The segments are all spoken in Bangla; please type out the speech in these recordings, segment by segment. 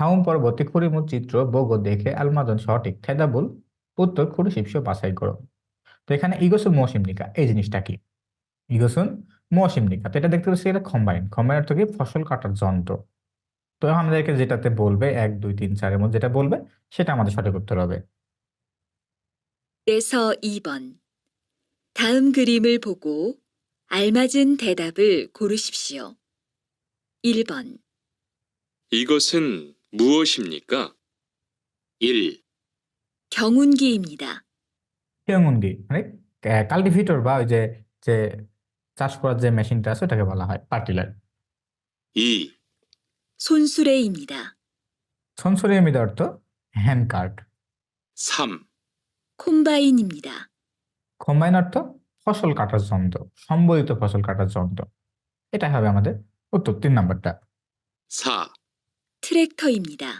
হাউম পরবর্তী খুরিমুর চিত্র বগো দেখে আলমাদন সঠিক থেদাবুল উত্তর খুরি শিবস বাছাই করো। তো এখানে ইগোসুন মৌসিমনিকা এই জিনিসটা কি? ইগোসুন মৌসিমনিকা তো এটা দেখতে পাচ্ছি এটা কম্বাইন কম্বাইন অর্থ কি? ফসল কাটার যন্ত্র। তো আমাদেরকে যেটাতে বলবে এক দুই তিন চারের মধ্যে যেটা বলবে সেটা আমাদের সঠিক উত্তর হবে। 그래서 1번. 무엇입니까? 1. 경운기입니다. কেমনকি মানে কাল্টিভেটর বা ওই যে যে চাষ করার যে মেশিনটা আছে ওটাকে বলা হয় পার্টিলার 2. 손수레입니다. সনসরিয়ামিদ অর্থ হ্যান্ড কার্ট 3. 콤바인입니다. কম্বাইন অর্থ ফসল কাটার যন্ত্র সম্বলিত ফসল কাটার যন্ত্র এটা হবে আমাদের উত্তর তিন নাম্বারটা 4. 트랙터입니다.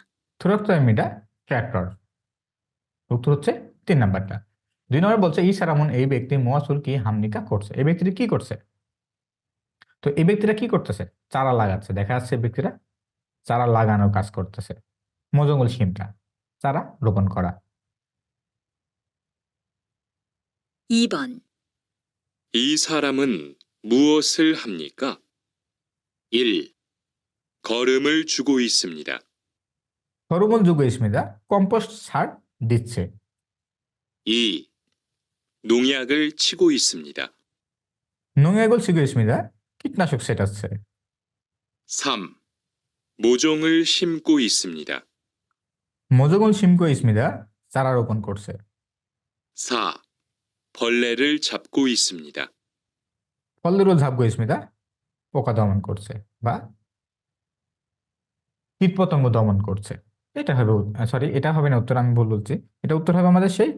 থুরক্তমিটা ট্র্যাক্টর উত্তর হচ্ছে তিন নাম্বারটা দুই নম্বর বলছে ই সারামন এই ব্যক্তি মোয়াসুল কি হামনিকা করছে এই ব্যক্তিটি কি করছে তো এই ব্যক্তিরা কি করতেছে চারা লাগাচ্ছে দেখা যাচ্ছে এই ব্যক্তিরা চারা লাগানোর কাজ করতেছে মজঙ্গল সিমটা চারা রোপণ করা 2번, 이 사람은 무엇을 합니까? 1. 걸음을 주고 있습니다. হরমোন যুগ ইসমিদা কম্পোস্ট সার দিচ্ছে 2. 농약을 치고 있습니다. 농약을 치고 있습니다 কীটনাশক সেটাচ্ছে 3. 모종을 심고 있습니다. মজঙ্গল সিমকো ইসমিদা চারা রোপণ করছে 4. 벌레를 잡고 있습니다. ফলদেরও ঝাপগো ইসমিদা পোকা দমন করছে বা কীটপতঙ্গ দমন করছে। এটা হবে সরি এটা হবে না উত্তর, আমি ভুল বলছি। এটা উত্তর হবে আমাদের সেই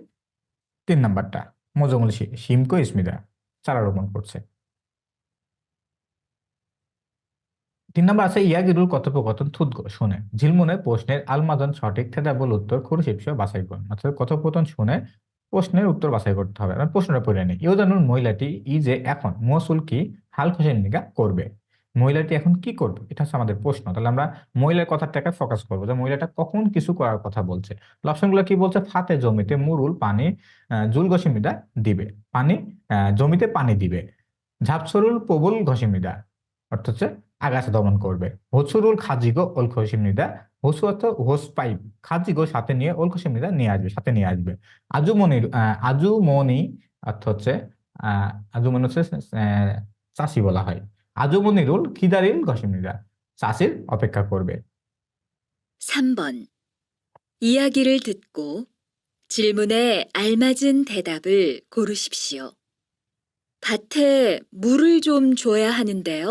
তিন নাম্বারটা মজঙ্গল সিমকো ইসমিদা চারা রোপণ করছে। তিন নম্বর আছে, ইয়াগিরুল কথোপকথন থুতগো শুনে। ঝিলমুনে প্রশ্নের আলমাজন সঠিক, থেদাবল উত্তর খুরশিপস বাছাই করুন। অর্থাৎ কথোপকথন শুনে প্রশ্নের উত্তর বাছাই করতে হবে। প্রশ্নটা পড়ে নিই। ইউজানুর মহিলাটি, ই যে এখন মসুল কি হাল নিকা করবে? মহিলাটি এখন কি করবে? এটা হচ্ছে আমাদের প্রশ্ন। তাহলে আমরা মহিলার কথাটাকে ফোকাস করব যে মহিলাটা কখন কিছু করার কথা বলছে। অপশনগুলো কি বলছে? ফাতে জমিতে মুরুল পানি জুল ঘষিমিদা দিবে। পানি জমিতে পানি দিবে। ঝাপসরুল প্রবল ঘষিমিদা অর্থাৎ হচ্ছে আগাছা দমন করবে। হসুরুল খাজিগো ওল খসিমিদা হসু অর্থ হোস পাইপ। খাজিগো সাথে নিয়ে ওল খসিমিদা নিয়ে আসবে সাথে নিয়ে আসবে। আজুমনির আজুমনি অর্থ হচ্ছে আহ, আজুমনি হচ্ছে চাষি বলা হয়। আজুমনিরুল খিদারিল ঘসিমিদা চাষির অপেক্ষা করবে 3번, 이야기를 듣고 질문에 알맞은 대답을 고르십시오. 밭에 물을 좀 줘야 하는데요.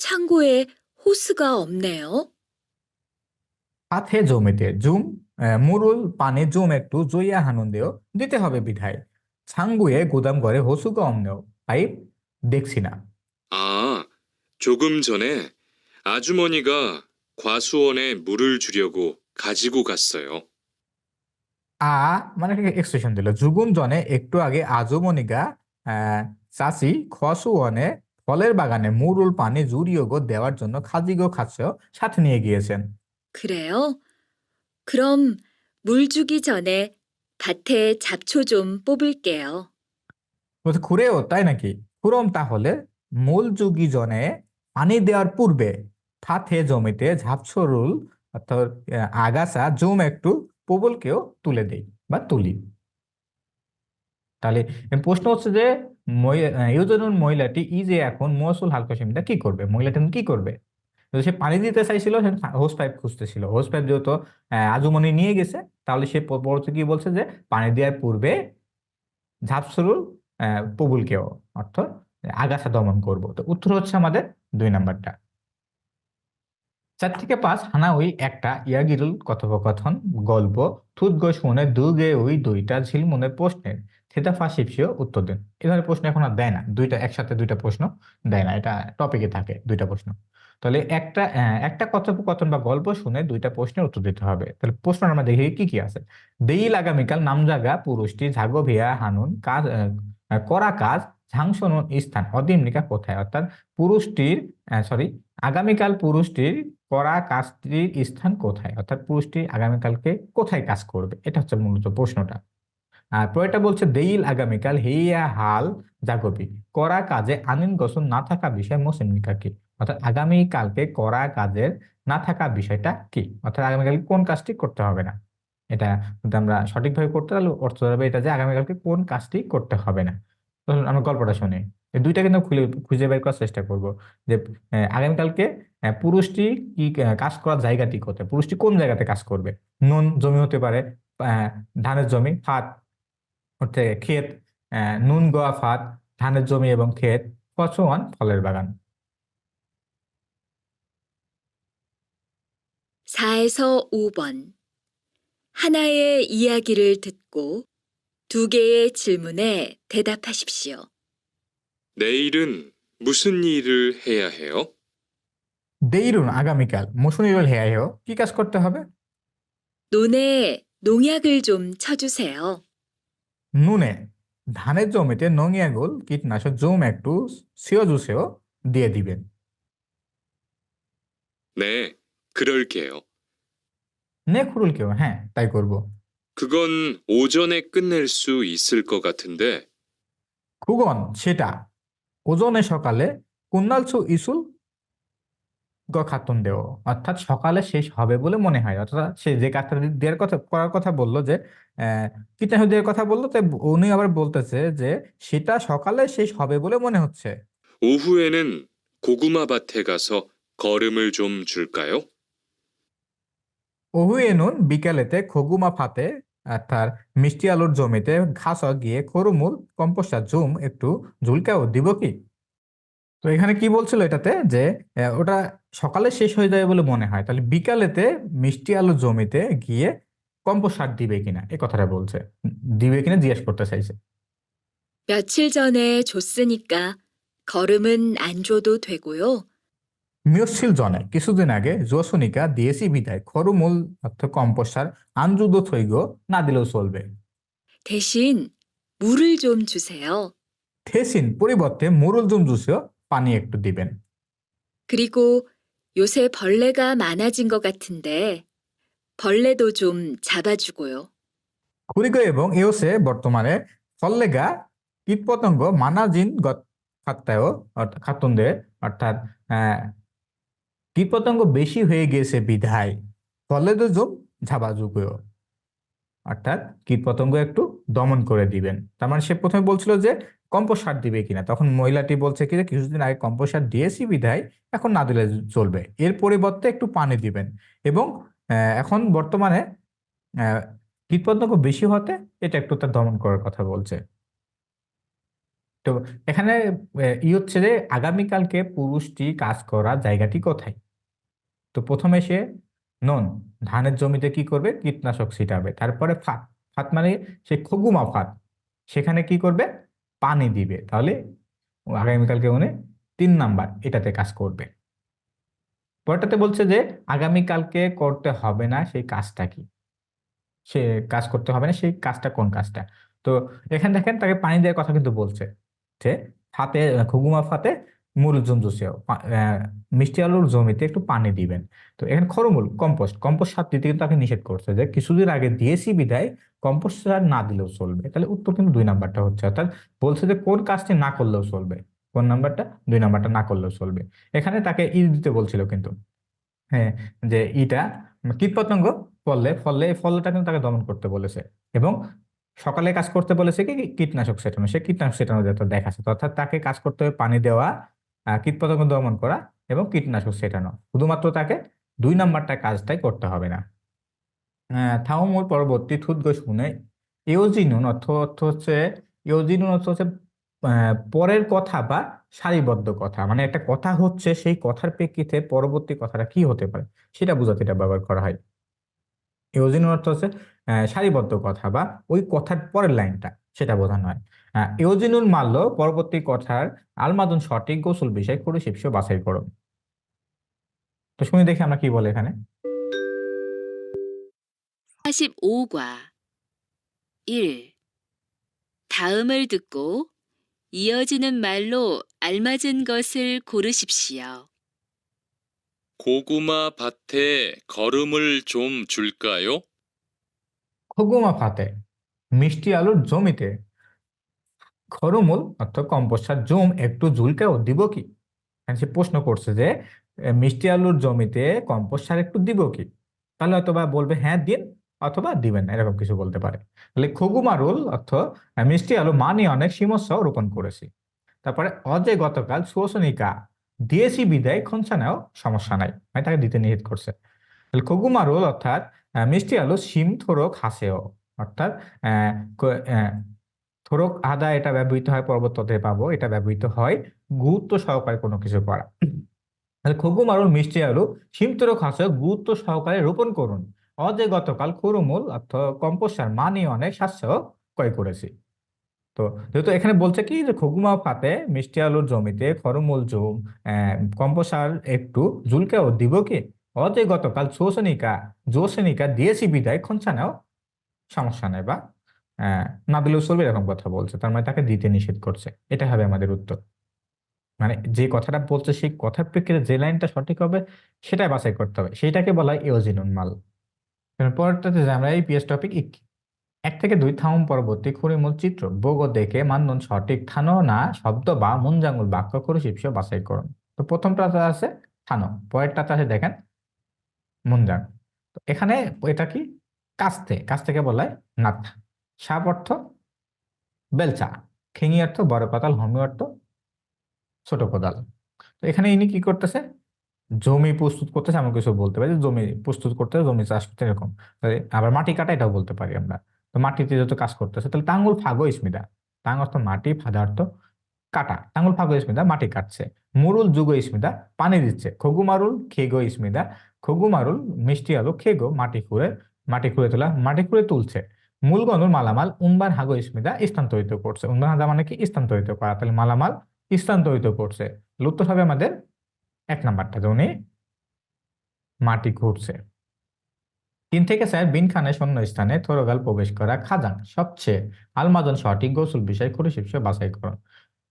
창고에 호스가 없네요. পাথে জমিতে জুম আহ, মুরুল পানি জুম একটু জইয়া হানুন্দেও দিতে হবে বিধায় ছাঙ্গুয়ে গুদাম ঘরে হসুকা অমনেও পাইপ দেখছি না 아, 조금 전에 아주머니가 과수원에 물을 주려고 가지고 갔어요. আ মানে এক্সপ্রেশন দিল যুগুম জনে একটু আগে আজমনিকা আহ চাষি খসুয়নে ফলের বাগানে মুরুল পানি জুরিয়োগ দেওয়ার জন্য খাজিগো খাচ্ছেও সাথে নিয়ে গিয়েছেন 그래요? 그럼 물 주기 전에 밭에 잡초 좀 뽑을게요. বলছে খুরেও তাই নাকি খুরম তাহলে মূল যুগি জনে পানি দেওয়ার পূর্বে ফাথে জমিতে ঝাপছরুল অর্থাৎ আগাছা জুম একটু প্রবলকেও তুলে দেই বা তুলি। তাহলে প্রশ্ন হচ্ছে যে ইউজনুল মহিলাটি ই যে এখন মহসুল হালকা হালকসিমিটা কি করবে? মহিলাটি কি করবে? সে পানি দিতে চাইছিল, সে হোস পাইপ খুঁজতেছিল। হোস পাইপ যেহেতু আজুমনি নিয়ে গেছে, তাহলে সে পরবর্তী কি বলছে যে, পানি দেওয়ার পূর্বে ঝাপসরুল প্রবুলকেও, অর্থাৎ আগাছা দমন করব। তো উত্তর হচ্ছে আমাদের দুই নাম্বারটা। চার থেকে পাঁচ, হানা ওই একটা ইয়াগিরুল কথোপকথন, গল্প থুতগ শুনে দুগে ওই দুইটা ঝিল মনে প্রশ্নের, থেতা ফাঁসিপসিও উত্তর দেন। এ ধরনের প্রশ্ন এখন আর দেয় না। দুইটা একসাথে দুইটা প্রশ্ন দেয় না। এটা টপিকে থাকে দুইটা প্রশ্ন। তাহলে একটা একটা কথোপকথন বা গল্প শুনে দুইটা প্রশ্নের উত্তর দিতে হবে। তাহলে প্রশ্ন আমরা দেখি কি কি আছে। দেইল আগামীকাল নামজাগা পুরুষটি ঝাগো ভিয়া হানুন কাজ করা কাজ ঝাংশনুন স্থান অদিমনিকা কোথায়? অর্থাৎ পুরুষটির সরি আগামীকাল পুরুষটির করা কাজটির স্থান কোথায়? অর্থাৎ পুরুষটি আগামীকালকে কোথায় কাজ করবে? এটা হচ্ছে মূলত প্রশ্নটা। আর পরেরটা বলছে, দেইল আগামীকাল হেইয়া হাল জাগবি, করা কাজে আনিন গোসল না থাকা বিষয় মোসেমিকা কি? অর্থাৎ আগামীকালকে করা কাজের না থাকা বিষয়টা কি? অর্থাৎ আগামীকালকে কোন কাজটি করতে হবে না? এটা আমরা সঠিকভাবে করতে তাহলে অর্থ হবে এটা যে আগামীকালকে কোন কাজটি করতে হবে না। ধরুন আমরা গল্পটা শুনি এই দুইটা কিন্তু খুলে খুঁজে বের করার চেষ্টা করব যে আহ, আগামীকালকে আহ, পুরুষটি কি আহ, কাজ করার জায়গাটি কোথায় পুরুষটি কোন জায়গাতে কাজ করবে নুন জমি হতে পারে আহ, ধানের জমি ফাত হচ্ছে ক্ষেত আহ, নুন গোয়া ফাত ধানের জমি এবং ক্ষেত ফসওয়ান ফলের বাগান 4에서 5번. 하나의 이야기를 듣고 두 개의 질문에 대답하십시오. 내일은 무슨 일을 해야 해요? দেইরুন আগামীকাল মৌসুমীর হেয়াহেও কি কাজ করতে হবে 논에 농약을 좀 쳐주세요. নুনে ধানের জমিতে নঙিয়াগুল কীটনাশক জুম একটু সিও জুসেও দিয়ে দিবেন 네, 그럴게요. নে খুরুল কেউ হ্যাঁ তাই করব 그건 오전에 끝낼 수 있을 것 같은데 খুগন সেটা ওজনে সকালে কুন্নালছু ইসুল গ খাতুন দেও অর্থাৎ সকালে শেষ হবে বলে মনে হয় অর্থাৎ সে যে কাজটা দি- দেওয়ার কথা করার কথা বললো যে আহ কীটনাশক দেওয়ার কথা বললো তাই উনি আবার বলতেছে যে সেটা সকালে শেষ হবে বলে মনে হচ্ছে 오후에는 고구마 밭에 가서 거름을 좀 줄까요? ওহুয়েনুন বিকালেতে খগুমা ফাতে অর্থাৎ মিষ্টি আলুর জমিতে ঘাস গিয়ে খরুমুল কম্পোস্টার জুম একটু ঝুলকাও দিব কি তো এখানে কি বলছিল এটাতে যে আহ, ওটা সকালে শেষ হয়ে যাবে বলে মনে হয় তাহলে বিকালেতে মিষ্টি আলুর জমিতে গিয়ে কম্পোস্ট সার দিবে কিনা এই কথাটা বলছে দিবে কিনা জিজ্ঞেস করতে চাইছে 며칠 전에 줬으니까 걸음은 안 줘도 되고요. মিয়সিল জনে কিছুদিন আগে জোসুনিকা দিয়েছি বিদায় খরুমুল অর্থাৎ কম্পোস্ট সার আনজুদো থইগ না দিলেও চলবে 대신 물을 좀 주세요. থেসিন পরিবর্তে মুরুল জুম জুসেও পানি একটু দিবেন 그리고 요새 벌레가 많아진 것 같은데 벌레도 좀 잡아주고요. কুরিগো এবং এওসে বর্তমানে ফল্লেগা কীটপতঙ্গ মানাজিন গত খাত্তায়ও অর্থাৎ খাতুনদের অর্থাৎ আহ, কীটপতঙ্গ বেশি হয়ে গিয়েছে বিধায়। ফলেদো জম ঝাবাজুগো অর্থাৎ কীটপতঙ্গ একটু দমন করে দিবেন। তার মানে সে প্রথমে বলছিল যে কম্পোস্ট সার দিবে কিনা। তখন মহিলাটি বলছে কি যে, কিছুদিন আগে কম্পোস্ট সার দিয়েছি বিধায়, এখন না দিলে চলবে। এর পরিবর্তে একটু পানি দিবেন। এবং এখন বর্তমানে কীটপতঙ্গ বেশি হতে এটা একটু তার দমন করার কথা বলছে। তো এখানে ই হচ্ছে যে আগামীকালকে পুরুষটি কাজ করা জায়গাটি কোথায়? তো প্রথমে সে নন, ধানের জমিতে কি করবে? কীটনাশক ছিটাবে। তারপরে ফাত ফাত মানে সে খগুমা ফাত সেখানে কি করবে? পানি দিবে। তাহলে আগামীকালকে উনি তিন নাম্বার এটাতে কাজ করবে। পরেরটাতে বলছে যে আগামীকালকে করতে হবে না সেই কাজটা কি? সে কাজ করতে হবে না, সেই কাজটা কোন কাজটা? তো এখানে দেখেন তাকে পানি দেওয়ার কথা কিন্তু বলছে। যে ফাতে খুগুমা ফাতে মূল জুমজুসেও মিষ্টি আলুর জমিতে একটু পানি দিবেন। তো এখানে খরমূল, কম্পোস্ট কম্পোস্ট সার দিতে কিন্তু তাকে নিষেধ করছে যে কিছুদিন আগে দিয়েছি বিদায় কম্পোস্ট সার না দিলেও চলবে। তাহলে উত্তর কিন্তু দুই নাম্বারটা হচ্ছে। অর্থাৎ বলছে যে কোন কাজটি না করলেও চলবে? কোন নাম্বারটা? দুই নাম্বারটা না করলেও চলবে। এখানে তাকে ই দিতে বলছিল কিন্তু। হ্যাঁ যে ইটা কীটপতঙ্গ ফললে ফললে এই ফলটা কিন্তু তাকে দমন করতে বলেছে। এবং সকালে কাজ করতে বলেছে কি কীটনাশক ছেটানো? সে কীটনাশক ছেটানো যেটা দেখাচ্ছে অর্থাৎ তাকে কাজ করতে হবে পানি দেওয়া কীটপতঙ্গ দমন করা এবং কীটনাশক ছেটানো। শুধুমাত্র তাকে দুই নাম্বারটা কাজটাই করতে হবে না। থাউমুর পরবর্তী থুতগো শুনে ইওজিনুন অর্থ অর্থ হচ্ছে ইওজিনুন অর্থ হচ্ছে পরের কথা বা সারিবদ্ধ কথা। মানে একটা কথা হচ্ছে, সেই কথার প্রেক্ষিতে পরবর্তী কথাটা কি হতে পারে, সেটা বোঝাতে এটা ব্যবহার করা হয়। ইওজিনুন অর্থ হচ্ছে সারিবদ্ধ কথা বা ওই কথার পরের লাইনটা সেটা বোঝানো হয় আহ, ইওজিনুল মাল্য পরবর্তী কথার আলমাদুন সঠিক গোসল বিষয় করে শিবস বাছাই করো তো শুনে দেখি আমরা কি বলে এখানে 45과 1. 다음을 듣고 이어지는 말로 알맞은 것을 고르십시오. 고구마 밭에 거름을 좀 줄까요? খগুমা ফাতে, মিষ্টি আলুর জমিতে। খরমুল অর্থাৎ কম্পোস্টার জম একটু ঝুলকেও দিব কি? সে প্রশ্ন করছে যে মিষ্টি আলুর জমিতে কম্পোস্ট একটু দিব কি? তাহলে হয়তো বা বলবে হ্যাঁ দিন অথবা দিবেন এরকম কিছু বলতে পারে। তাহলে খগুমারুল অর্থ মিষ্টি আলু মানে অনেক সীমস্ব রোপণ করেছি। তারপরে অজে গতকাল সুয়সনিকা দিয়েছি বিদায়, খনসানেও সমস্যা নাই। মানে তাকে দিতে নিষেধ করছে। তাহলে খগুমারুল অর্থাৎ মিষ্টি আলু সিম থোরক হাসেও। অর্থাৎ থোরক আদা এটা ব্যবহৃত হয় পর্বততে পাবো এটা ব্যবহৃত হয় গুরুত্ব সহকারে কোনো কিছু করা। তাহলে খগু মারুল মিষ্টি আলু সিমতর হাসেও গুরুত্ব সহকারে রোপণ করুন। অজে গতকাল খরুমূল অর্থাৎ কম্পোস্টার মানি অনেক শস্য ক্রয় করেছি। তো যেহেতু এখানে বলছে কি যে খগুমা পাতে মিষ্টি আলুর জমিতে খরমূল জুম আহ, কম্পোস্টার একটু জুলকেও দিব কি? অজে গতকাল শোষণিকা, জোষণিকা দিয়েছি বিদায় খনসানেও সমস্যা নেই বা। না দিলেও চলবে এরকম কথা বলছে, তার মানে তাকে দিতে নিষেধ করছে। এটা হবে আমাদের উত্তর। মানে যে কথাটা বলছে, সেই কথার প্রেক্ষিতে যে লাইনটা সঠিক হবে, সেটাই বাছাই করতে হবে। সেইটাকে বলা হয় ইয়োজিনুন মাল। পরেরটাতে আমরা এই পিএস টপিক এক থেকে দুই থাউম পরবর্তী খুঁড়িমূল চিত্র, বগ দেখে মানদণ্ড সঠিক, থানো না, শব্দ বা মুঞ্জাঙ্গুল বাক্য করে শিবসে বাছাই করুন। তো প্রথমটাতে আছে থানো, পরেরটাতে আছে দেখেন মুঞ্জাং তো এখানে এটা কি? কাস্তে। কাস্তেকে বলা? হয় নাথ। সাপ অর্থ বেলচা। খেঙি অর্থ বড় পাতাল হমি অর্থ ছোট কোদাল। তো এখানে ইনি কি করতেছে? জমি প্রস্তুত করতেছে এমন কিছু বলতে পারি জমি প্রস্তুত করতে জমি চাষ করতে এরকম। আবার মাটি কাটা এটাও বলতে পারি আমরা। তো মাটিতে যত কাজ করতেছে তাহলে টাঙ্গুল ফাগো ইসমিদা। টাং অর্থ মাটি ফাদা অর্থ কাটা। টাঙ্গুল ফাগো ইসমিদা মাটি কাটছে। মুরুল যুগ ইসমিদা পানি দিচ্ছে। খগু মারুল খেগো ইসমিদা খগু মারুল মিষ্টি আলু, খেগো, মাটি খুঁড়ে মাটি খুঁড়ে তোলা, মাটি খুঁড়ে তুলছে। মূলগণুর মালামাল উনবার হাগো ইসমিদা স্থানান্তরিত করছে। উনবার হাগা মানে কি? স্থানান্তরিত করা। তাহলে মালামাল স্থানান্তরিত করছে। উত্তর হবে আমাদের এক নাম্বারটা, যে উনি মাটি ঘুরছে তিন থেকে চার বিন খানের শূন্য স্থানে থরগাল প্রবেশ করা খাজাং সবচেয়ে আলমাজন সঠিক গোসল বিষয় করে শিবসে বাছাই করুন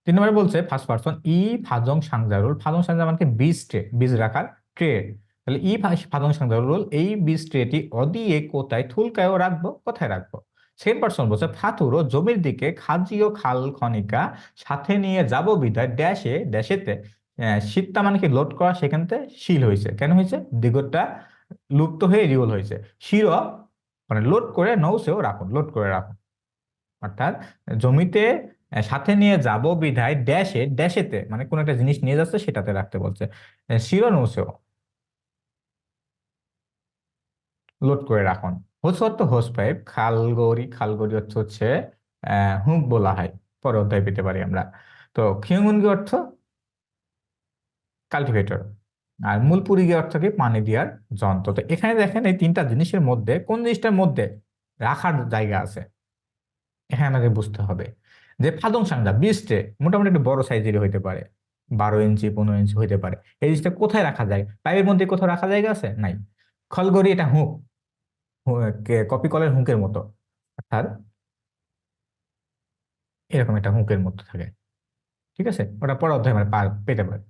তিন নম্বরে বলছে ফার্স্ট পার্সন ই ফাজং সাংজারুল। ফাজং সাংজা মানে বীজ ট্রে বীজ রাখার ট্রে। তাহলে ই ফা- ফাজং সাংজারুল এই বীজ ট্রেটি অদিয়ে কোথায় থুলকায়ও রাখব, কোথায় রাখব? সেকেন্ড পার্সন বলছে, ফাতুরো জমির দিকে খাজিও খাল খনিকা সাথে নিয়ে যাব বিদায়, ড্যাশে, ড্যাশেতে। শীতটা মানে কি লোড করা? সেখানতে শিল হয়েছে। কেন হয়েছে? দিগরটা লুপ্ত হয়ে রিওল হয়েছে। শির মানে লোড করে নৌসেও রাখুন, লোড করে রাখুন। অর্থাৎ জমিতে সাথে নিয়ে যাব বিধায় ড্যাশে, ড্যাশেতে মানে কোন একটা জিনিস নিয়ে যাচ্ছে সেটাতে রাখতে বলছে। শির নৌসেও। লোড করে রাখুন। হোস অর্থ হোস পাইপ খালগড়ি খালগড়ি অর্থ হচ্ছে হুক বলা হয়। পরে অধ্যায় পেতে পারি আমরা। তো খিয়মুনগি অর্থ কাল্টিভেটর আর মূল পুরিগি অর্থ কি পানি দেওয়ার যন্ত্র। তো এখানে দেখেন এই তিনটা জিনিসের মধ্যে, কোন জিনিসটার মধ্যে রাখার জায়গা আছে? এখানে আমাদের বুঝতে হবে। যে ফাদং সাংজা বীজটে মোটামুটি একটু বড় সাইজেরই হইতে পারে। বারো ইঞ্চি, পনেরো ইঞ্চি হইতে পারে। এই জিনিসটা কোথায় রাখা যায়? পাইপের মধ্যে কোথাও রাখা জায়গা আছে? নাই। খলগড়ি এটা হুক। কপি কলের হুঁকের মতো। অর্থাৎ এরকম একটা হুঁকের মতো থাকে। ঠিক আছে? ওটা পরে অধ্যায় পা- পেতে পারে।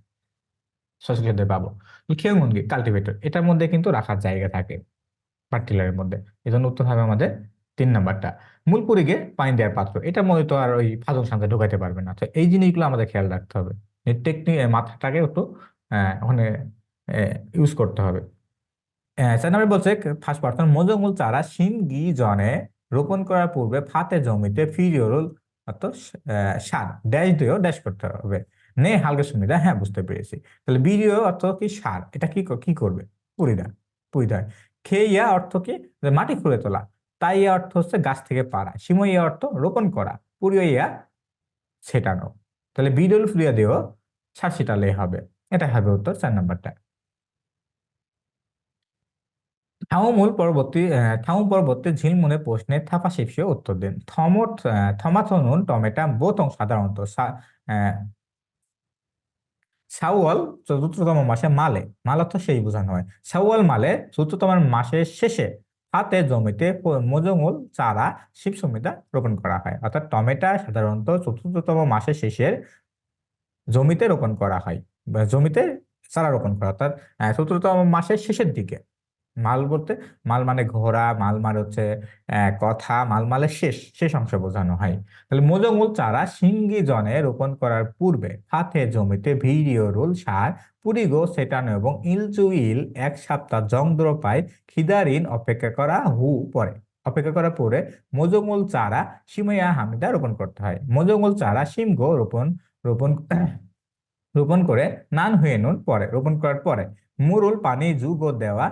সরাসরি অধ্যায় পাবো। খেয়ে মুরগি কাল্টিভেটর এটার মধ্যে কিন্তু রাখার জায়গা থাকে। পার্টিলারের মধ্যে। এই জন্য উত্তর হবে আমাদের তিন নাম্বারটা। মূল পরিগে পানি দেওয়ার পাত্র। এটার মধ্যে তো আর ওই ফাজল সাথে ঢোকাতে পারবে না। তো এই জিনিসগুলো আমাদের খেয়াল রাখতে হবে। টেকনিক মাথাটাকে একটু ওখানে ইউজ করতে হবে। আহ, চার নম্বরে বলছে ফার্স্ট পার্সন মজমূল চারা সিনগি জনে রোপণ করার পূর্বে ফাতে জমিতে ফিরিওরুল অর্থাৎ সার ড্যাশ দিয়েও ড্যাশ করতে হবে। নে হালকা সুবিধা হ্যাঁ বুঝতে পেরেছি। তাহলে বিডিও অর্থ কি সার? এটা কি ক- করবে? পুরিদা পুরিদা খেইয়া অর্থ কি? মাটি খুঁড়ে তোলা। তাই ইয়া অর্থ হচ্ছে গাছ থেকে পাড়া। সিমইয়া অর্থ রোপণ করা পুরিয়া ছেটানো। তাহলে বিডিওল ফুরিয়া দিয়েও সার ছিটালে হবে। এটা হবে উত্তর চার নাম্বারটা। থাউমুল পরবর্তী থাউম পরবর্তী ঝিলমুনে প্রশ্নে থাপা শিপসিও উত্তর দিন। থমট থমাথনুন, টমেটা, বোতং সাধারণত সা- শাওয়াল চতুর্থতম মাসে মালে। মাল অর্থ সেই বোঝানো হয়। শাওয়াল মালে চতুর্থতম মাসের শেষে হাতে জমিতে মজঙ্গল চারা, শিব সমিতা রোপণ করা হয়। অর্থাৎ টমেটা সাধারণত চতুর্থতম মাসের শেষের জমিতে রোপণ করা হয়। জমিতে চারা রোপণ করা অর্থাৎ চতুর্থতম মাসের শেষের দিকে। মাল বলতে, মাল মানে ঘোড়া মাল মানে হচ্ছে কথা, মাল মালের শেষ শেষ অংশ বোঝানো হয়। তাহলে মোজমূল চারা সিঙ্গি জনে রোপণ করার পূর্বে হাতে জমিতে ভিডিও, রোল সার পুরিগো সেটানো এবং ইলচুইল এক সপ্তাহ জংদ্র পায় খিদারিন অপেক্ষা করা হু পরে। অপেক্ষা করার পরে মোজমূল চারা সিময়া হামিদা রোপণ করতে হয়। মোজমূল চারা সিমগো রোপণ রোপণ রোপণ করে নান হয়ে নুন পরে, রোপণ করার পরে মুরুল, পানি, যুগ দেওয়া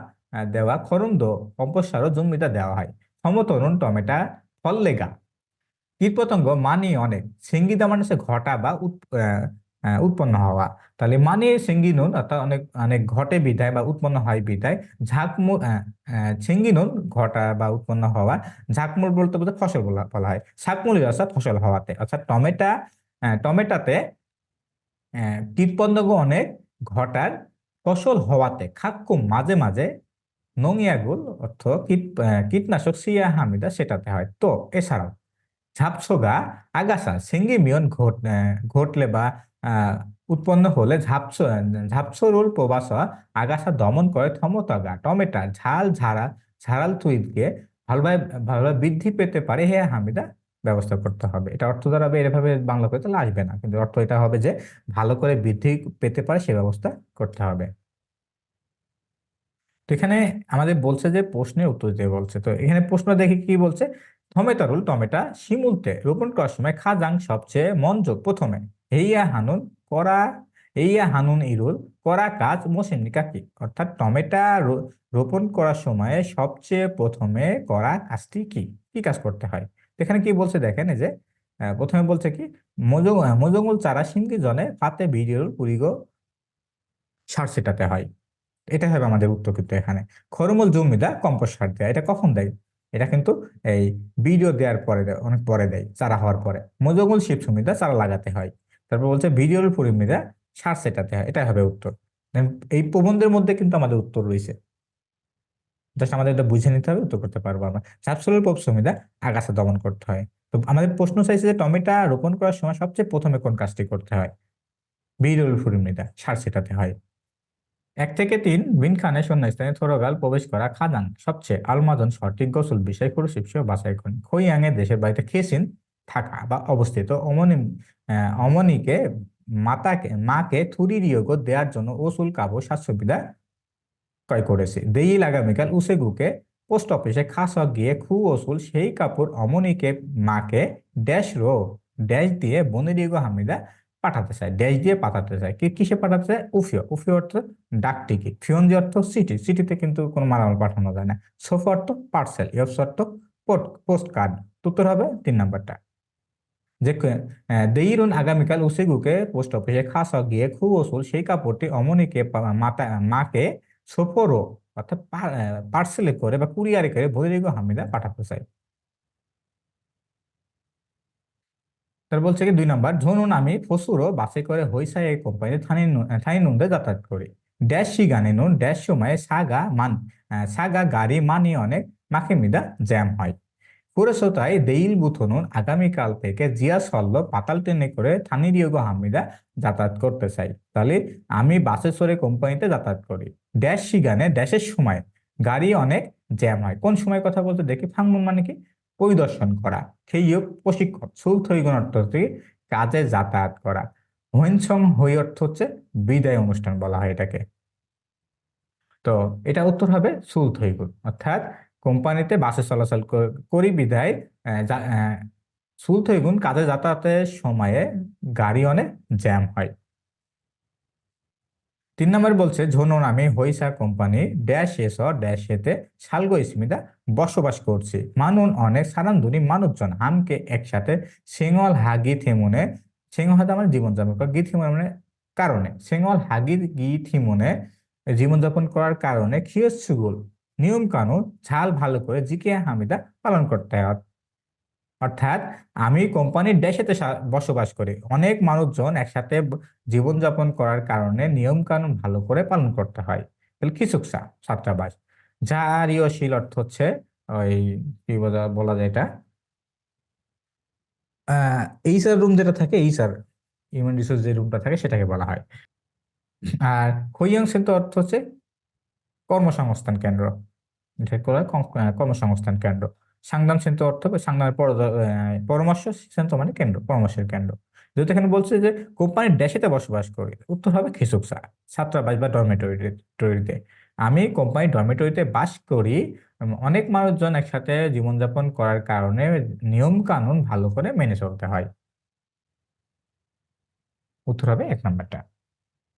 দেওয়া খরন্দ কম্পোসারও জমিটা দেওয়া হয়। সমতরুণ টমেটা ফল লেগা কীটপতঙ্গ মানি অনেক। সিঙ্গিদা মানে হচ্ছে ঘটা বা উৎপন্ন হওয়া। তাহলে মানি সিঙ্গি নুন অর্থাৎ অনেক অনেক ঘটে বিধায় বা উৎপন্ন হয় বিধায় ঝাঁকমুর সিঙ্গি নুন ঘটা বা উৎপন্ন হওয়া। ঝাঁকমুর বলতে বলতে ফসল বলা হয়। শাকমুলি অর্থাৎ ফসল হওয়াতে। অর্থাৎ টমেটা টমেটাতে কীটপতঙ্গ অনেক ঘটার ফসল হওয়াতে খাক্কু মাঝে মাঝে নঙিয়াগুল অর্থ কীট কীটনাশক সিয়া হামিদা সেটাতে হয়। তো এছাড়াও ঝাপসোগা আগাছা, সিঙ্গি মিয়ন ঘট ঘটলে বা উৎপন্ন হলে ঝাপছ ঝাপছরুল প্রবাসা আগাছা দমন করে থমতগা, টমেটা, ঝাল ঝাড়া, ঝাড়াল তুইদকে ভালোভাবে ভালোভাবে বৃদ্ধি পেতে পারে হে হামিদা, ব্যবস্থা করতে হবে। এটা অর্থ দাঁড়াবে এভাবে বাংলা করে তাহলে আসবে না, কিন্তু অর্থ এটা হবে যে ভালো করে বৃদ্ধি পেতে পারে সে ব্যবস্থা করতে হবে। এখানে আমাদের বলছে যে প্রশ্নের উত্তর দিয়ে বলছে। তো এখানে প্রশ্ন দেখে কি বলছে? টমেটারুল টমেটা শিমুলতে রোপণ করার সময় খাজাং সবচেয়ে মনোযোগ প্রথমে। হেইয়া হানুন করা এইয়া হানুন ইরুল করা কাজ মোসেমনিকা কি? অর্থাৎ টমেটা রোপণ করার সময় সবচেয়ে প্রথমে করা কাজটি কি? কি কাজ করতে হয়? এখানে কি বলছে দেখেন এই যে প্রথমে বলছে কি, মজং মজঙ্গল চারা সিঙ্গি জনে ফাতে ভিডিওর পুরিগো সার হয়। এটা হবে আমাদের উত্তর কিন্তু এখানে। খরমুল জমিদা কম্পোস্ট সার দেয়, এটা কখন দেয়? এটা কিন্তু এই ভিডিও দেওয়ার পরে দেয়, অনেক পরে দেয়, চারা হওয়ার পরে। মজঙ্গল শিব সুমিদা চারা লাগাতে হয়। তারপর বলছে ভিডিওর পরিমিদা সার সেটাতে হয় এটা হবে উত্তর। এই প্রবন্ধের মধ্যে কিন্তু আমাদের উত্তর রয়েছে। জাস্ট আমাদের এটা বুঝে নিতে হবে, উত্তর করতে পারব আমরা। সাবসোলের পপসমিদা আগাছা দমন করতে হয়। তো আমাদের প্রশ্ন চাইছে যে টমেটা রোপণ করার সময় সবচেয়ে প্রথমে কোন কাজটি করতে হয়? ভিডিওর পরিমিদা সার সেটাতে হয়। এক থেকে তিন বিন খানে শূন্যস্থানে থরগাল প্রবেশ করা খাদান সবচেয়ে আলমাজন সঠিক গোসল বিষয় করে শিবসিও বাছাই করেন। খৈয়াঙে দেশের বাড়িতে খেসিন থাকা বা অবস্থিত অমনি অমনিকে মাতাকে, মাকে থুরিরিয়োগ দেওয়ার জন্য ওসুল কাবো সাতসুবিধা ক্রয় করেছে। দেইল আগামীকাল উসেগুকে পোস্ট অফিসে খাস গিয়ে খু ওসুল সেই কাপড় অমনিকে মাকে ড্যাশ রো, ড্যাশ দিয়ে বনিরিগো হামিদা পাঠাতে চায়, ড্যাশ দিয়ে পাঠাতে চায়। কিসে পাঠাতে চায়? উফিও উফিও অর্থ ডাক টিকিট ফিওনজি অর্থ সিটি সিটিতে কিন্তু কোনো মালামাল পাঠানো যায় না। সোফা অর্থ পার্সেল ইয়পস অর্থ পোস্ট কার্ড উত্তর হবে তিন নাম্বারটা। যে দেইরুন আগামীকাল উসেগুকে পোস্ট অফিসে খাস গিয়ে খুব ওসুল সেই কাপড়টি অমনিকে মাতা, মাকে সোফরো অর্থাৎ পার্সেলে করে বা কুরিয়ারে করে বৈরিগো হামিদা পাঠাতে চায়। তার বলছে কি, দুই নাম্বার ধরুন আমি ফসুরো বাসে করে হইসাই এই কোম্পানি থানি থানি নুন্দে যাতায়াত করি। ড্যাশ গানে নুন, ড্যাশ সময়ে সাগা মান সাগা গাড়ি মানি অনেক মাকে মিদা জ্যাম হয়। পুরসতায় দেইল বুথনুন আগামীকাল থেকে জিয়া সল্ল পাতাল ট্রেনে করে থানিরিয়োগো হামিদা যাতায়াত করতে চাই। তাহলে আমি বাসে চড়ে কোম্পানিতে যাতায়াত করি। ড্যাশ সিগানে ড্যাশের সময় গাড়ি অনেক জ্যাম হয়। কোন সময় কথা বলতে দেখি? ফাংমুন মানে কি? পরিদর্শন করা। খেইও প্রশিক্ষণ সুল থৈগুণ অর্থ হচ্ছে কাজে যাতায়াত করা। হৈনসং হই অর্থ হচ্ছে বিদায় অনুষ্ঠান বলা হয় এটাকে। তো এটা উত্তর হবে সুল থৈগুণ অর্থাৎ কোম্পানিতে বাসে চলাচল করি বিধায় থৈগুণ কাজে যাতায়াতের সময়ে গাড়ি অনেক জ্যাম হয়। তিন নম্বর বলছে, ঝোনো নামে হইসা কোম্পানি, ড্যাশ এস ড্যাশ এতে সালগো ইসমিদা বসবাস করছে। মানুন অনেক সারান্দুনি মানুষজন। হামকে একসাথে সিঙ্গল হাগি থিমুনে সিঙ্গল হাতে আমার জীবনযাপন করা গি থিমুনে মানে কারণে। সিঙ্গল হাগি গি থিমুনে জীবনযাপন করার কারণে খিয়সুগুল নিয়ম কানুন ঝাল ভালো করে জিকে হামিদা পালন করতে হয়। অর্থাৎ আমি কোম্পানির ড্যাশেতে বসবাস করি। অনেক মানুষজন একসাথে জীবনযাপন করার কারণে নিয়ম কানুন ভালো করে পালন করতে হয়। তাহলে খিসুকসা ছাত্রাবাস। জারিয়শীল অর্থ হচ্ছে ওই কি বলা যায় এটা? এইচআর রুম যেটা থাকে এইচআর হিউম্যান রিসোর্স যে রুমটা থাকে, সেটাকে বলা হয়। আর খৈয়ং সেন্ট অর্থ হচ্ছে কর্মসংস্থান কেন্দ্র। এটা কর্মসংস্থান কেন্দ্র। সাংদাম সেন্ট অর্থ সাংদামের পরামর্শ সেন্ট মানে কেন্দ্র, পরামর্শের কেন্দ্র। যেহেতু এখানে বলছে যে কোম্পানির ড্যাশেতে বসবাস করি, উত্তর হবে খিসুকসা ছাত্রাবাস বা ডরমেটরিতে আমি কোম্পানির ডরমেটরিতে বাস করি অনেক মানুষজন একসাথে জীবনযাপন করার কারণে নিয়ম কানুন ভালো করে মেনে চলতে হয়। উত্তর হবে এক নাম্বারটা।